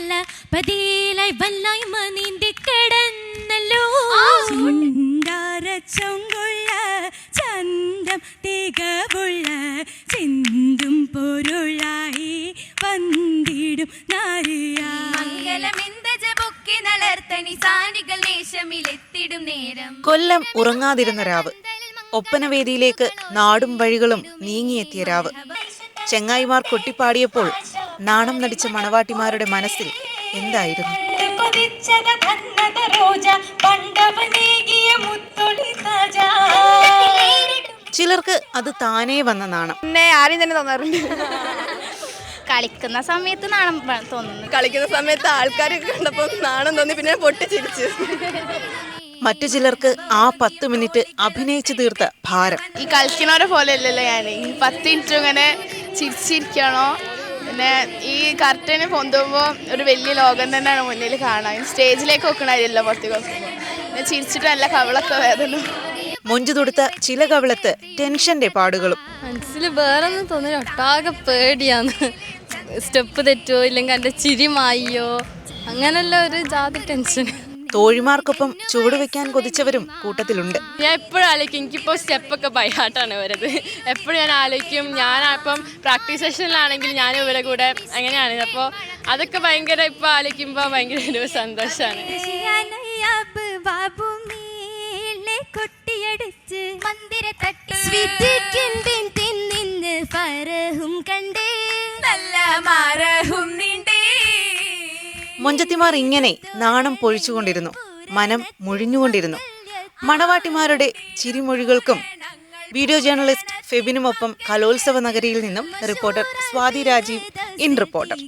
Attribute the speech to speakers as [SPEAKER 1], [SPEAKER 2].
[SPEAKER 1] നല്ല പതിയിലായി വല്ലായ്മ നീന്തി കിടന്നല്ലോ.
[SPEAKER 2] ചൊങ്കുള്ള ചന്തം തികവുള്ള ചിന്തും പൊരുളായി വന്നിടും
[SPEAKER 3] നേരം.
[SPEAKER 4] കൊല്ലം ഉറങ്ങാതിരുന്ന രാവ്. ഒപ്പനവേദിയിലേക്ക് നാടും വഴികളും നീങ്ങിയെത്തിയ രാവ്. ചെങ്ങായിമാർ കൊട്ടിപ്പാടിയപ്പോൾ നാണം നടിച്ച മണവാട്ടിമാരുടെ മനസ്സിൽ എന്തായിരുന്നു? ചിലർക്ക് അത് താനേ വന്ന നാണം.
[SPEAKER 5] പിന്നെ ആദ്യം തന്നെ തോന്നാറുണ്ട്.
[SPEAKER 3] കളിക്കുന്ന സമയത്ത് നാണം തോന്നുന്നു.
[SPEAKER 5] കളിക്കുന്ന സമയത്ത് ആൾക്കാരൊക്കെ കണ്ടപ്പോൾ നാണം തോന്നി പിന്നെ പൊട്ടി പൊട്ടിച്ചിരിച്ചു.
[SPEAKER 4] മറ്റു ചിലർക്ക് ആ പത്ത് മിനിറ്റ് അഭിനയിച്ചു തീർത്ത ഭാരം.
[SPEAKER 5] ഈ കളിക്കുന്നവരെ പോലെ അല്ലല്ലോ ഞാൻ ഈ പത്ത് മിനിറ്റ് ഇങ്ങനെ ചിരിച്ചിരിക്കണോ? പിന്നെ ഈ കർട്ടന് പൊന്തുമ്പോൾ ഒരു വലിയ ലോകം തന്നെയാണ് മുന്നിൽ കാണാൻ. സ്റ്റേജിലേക്ക് വെക്കണമല്ലോ പുറത്തേക്ക് വെക്കുമ്പോൾ പിന്നെ ചിരിച്ചിട്ട് നല്ല കവളൊക്കെ വേദന.
[SPEAKER 4] മൊഞ്ചു തൊടുത്ത ചില കവിളത്ത് ടെൻഷന്റെ പാടുകളും.
[SPEAKER 6] മനസ്സിൽ വേറെ ഒന്നും തോന്നില്ല. ഒട്ടാകെ പേടിയാന്ന് സ്റ്റെപ്പ് തെറ്റോ ഇല്ലെങ്കിൽ എന്റെ ചിരി മായോ അങ്ങനെയുള്ള ഒരു ജാതി ടെൻഷൻ
[SPEAKER 4] തോഴിമാർക്കൊപ്പം ചുവടുവെക്കാൻ കൊതിച്ചവരും കൂട്ടത്തിലുണ്ട്.
[SPEAKER 6] ഞാൻ എപ്പോഴും ആലോചിക്കും എനിക്കിപ്പോൾ സ്റ്റെപ്പൊക്കെ ബൈഹാർട്ടാണ് വരുന്നത്. എപ്പോഴും ഞാൻ ആലോചിക്കും ഞാൻ ഇപ്പം പ്രാക്ടീസ് സെഷനിലാണെങ്കിൽ ഞാൻ ഇവരെ കൂടെ അങ്ങനെയാണ് അപ്പോൾ അതൊക്കെ ഭയങ്കര ഇപ്പോൾ ആലോചിക്കുമ്പോൾ ഭയങ്കര ഒരു സന്തോഷമാണ്
[SPEAKER 1] കൊട്ടിയടിച്ച്
[SPEAKER 3] മന്ദിര തട്ടി
[SPEAKER 1] കണ്ടേ
[SPEAKER 3] നല്ല മാറഹും നീണ്ടേ
[SPEAKER 4] മൊഞ്ചത്തിമാർ ഇങ്ങനെ നാണം പൊഴിച്ചുകൊണ്ടിരുന്നു. മനം മുഴിഞ്ഞുകൊണ്ടിരുന്നു. മണവാട്ടിമാരുടെ ചിരിമൊഴികൾക്കും വീഡിയോ ജേർണലിസ്റ്റ് ഫെബിനുമൊപ്പം കലോത്സവ നഗരിയിൽ നിന്നും reporter Swathi Rajeev in Reporter.